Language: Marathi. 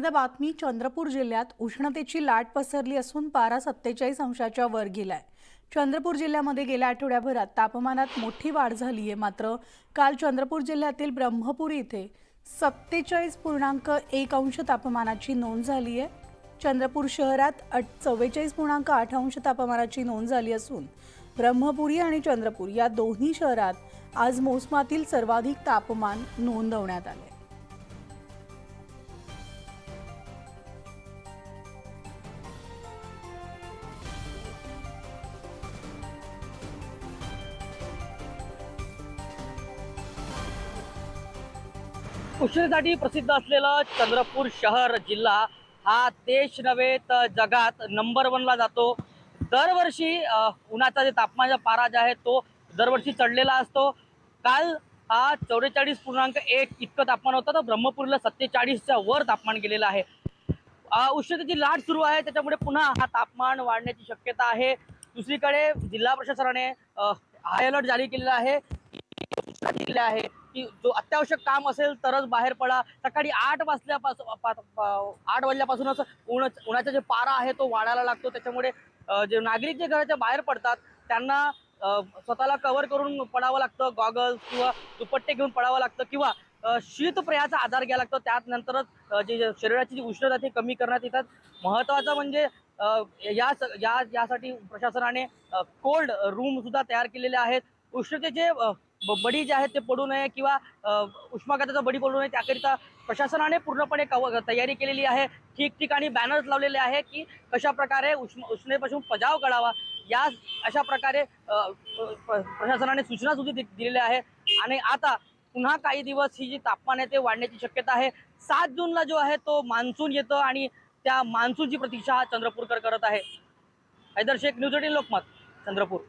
पाहण्यात बातमी चंद्रपूर जिल्ह्यात उष्णतेची लाट पसरली असून पारा सत्तेचाळीस अंशाच्या वर गेलाय. चंद्रपूर जिल्ह्यामध्ये गेल्या आठवड्याभरात तापमानात मोठी वाढ झाली आहे. मात्र काल चंद्रपूर जिल्ह्यातील ब्रह्मपुरी इथे सत्तेचाळीस पूर्णांक एक अंश तापमानाची नोंद झाली आहे. चंद्रपूर शहरात अट चव्वेचाळीस पूर्णांक आठ अंश तापमानाची नोंद झाली असून ब्रह्मपुरी आणि चंद्रपूर या दोन्ही शहरात आज मोसमातील सर्वाधिक तापमान नोंदवण्यात आले उष्णतेसाठी प्रसिद्ध असलेलं चंद्रपूर शहर जिल्हा हा देश नव्हे तर जगात नंबर वनला जातो. दरवर्षी उन्हाचा जे तापमानाचा पारा जे आहे तो दरवर्षी चढलेला असतो. काल हा चौवेचाळीस पूर्णांक एक इतकं तापमान होतं तर ब्रह्मपुरीला सत्तेचाळीसच्या वर तापमान गेलेलं आहे. उष्णतेची लाट सुरू आहे त्याच्यामुळे पुन्हा हा तापमान वाढण्याची शक्यता आहे. दुसरीकडे जिल्हा प्रशासनाने हाय अलर्ट जारी केलेला आहे सूचना दिलेल्या आहे. की जो अत्यावश्यक काम असेल तरच बाहेर पडा. सकाळी आठ वाजल्यापासून पा- आठ वाजल्यापासूनच उन्हा उन्हाचा जे पारा आहे तो वाढायला लागतो. त्याच्यामुळे जे नागरिक जे घराच्या बाहेर पडतात त्यांना स्वतःला कवर करून पडावं लागतं गॉगल्स किंवा दुपट्टे घेऊन पडावं लागतं किंवा शीतप्रयाचा आधार घ्यावा लागतो. त्यात नंतरच जे शरीराची जी उष्णता ती कमी करण्यात येतात. महत्त्वाचं म्हणजे या स- या यासाठी प्रशासनाने कोल्ड रूम सुद्धा तयार केलेले आहेत. उष्णतेचे बडी जे आहेत ते पडू नये किंवा उष्माघाताचा बडी पडू नये त्याकरिता प्रशासनाने पूर्णपणे कव तयारी केलेली आहे. ठिकठिकाणी बॅनर्स लावलेले आहे की कशा प्रकारे उष्म उष्णेपासून बचाव करावा या अशा प्रकारे प्रशासनाने सूचना सुद्धा दि- दिलेल्या आहे आणि आता पुन्हा काही दिवस ही जी तापमान आहे ते वाढण्याची शक्यता आहे. सात जूनला जो आहे तो मान्सून येतो आणि त्या मान्सूनची प्रतीक्षा हा चंद्रपूरकर करत आहे. Haidar Shaikh news eighteen Lokmat Chandrapur.